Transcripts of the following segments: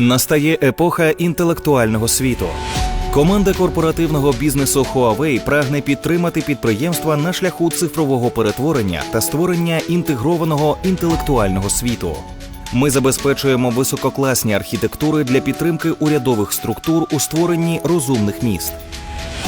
Настає епоха інтелектуального світу. Команда корпоративного бізнесу Huawei прагне підтримати підприємства на шляху цифрового перетворення та створення інтегрованого інтелектуального світу. Ми забезпечуємо висококласні архітектури для підтримки урядових структур у створенні розумних міст.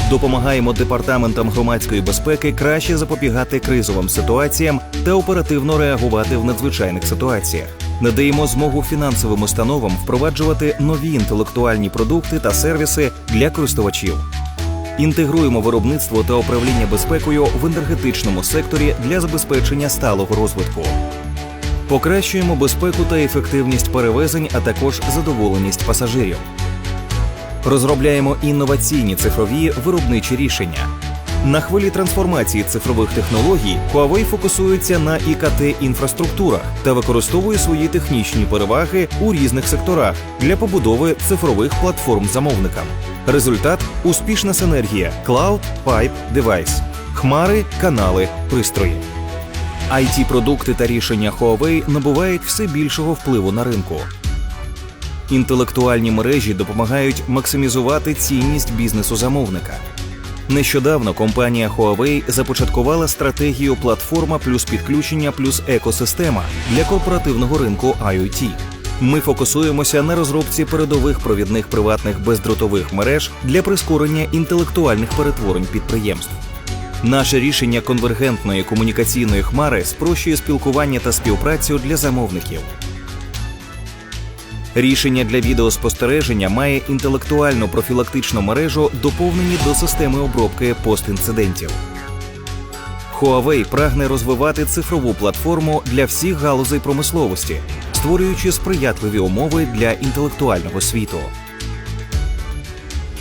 Допомагаємо департаментам громадської безпеки краще запобігати кризовим ситуаціям та оперативно реагувати в надзвичайних ситуаціях. Надаємо змогу фінансовим установам впроваджувати нові інтелектуальні продукти та сервіси для користувачів. Інтегруємо виробництво та управління безпекою в енергетичному секторі для забезпечення сталого розвитку. Покращуємо безпеку та ефективність перевезень, а також задоволеність пасажирів. Розробляємо інноваційні цифрові виробничі рішення. На хвилі трансформації цифрових технологій Huawei фокусується на ІКТ інфраструктурах та використовує свої технічні переваги у різних секторах для побудови цифрових платформ замовникам. Результат успішна синергія Cloud, Pipe, Device, хмари, канали, пристрої. it продукти та рішення Huawei набувають все більшого впливу на ринку. Інтелектуальні мережі допомагають максимізувати цінність бізнесу замовника. Нещодавно компанія Huawei започаткувала стратегію платформа плюс підключення плюс екосистема для корпоративного ринку IoT. Ми фокусуємося на розробці передових провідних приватних бездротових мереж для прискорення інтелектуальних перетворень підприємств. Наше рішення конвергентної комунікаційної хмари спрощує спілкування та співпрацю для замовників. Рішення для відеоспостереження має інтелектуальну профілактичну мережу, доповнені до системи обробки постінцидентів. Huawei прагне розвивати цифрову платформу для всіх галузей промисловості, створюючи сприятливі умови для інтелектуального світу.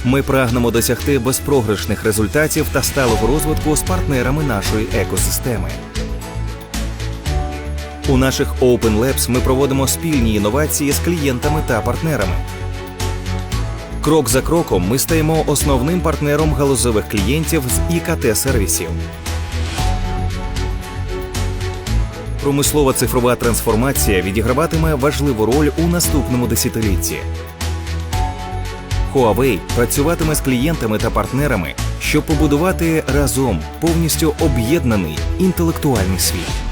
Ми прагнемо досягти безпрограшних результатів та сталого розвитку з партнерами нашої екосистеми. У наших Open Labs ми проводимо спільні інновації з клієнтами та партнерами. Крок за кроком ми стаємо основним партнером галузевих клієнтів з ІКТ сервісів. Промислова цифрова трансформація відіграватиме важливу роль у наступному десятилітті. Huawei працюватиме з клієнтами та партнерами, щоб побудувати разом повністю об'єднаний інтелектуальний світ.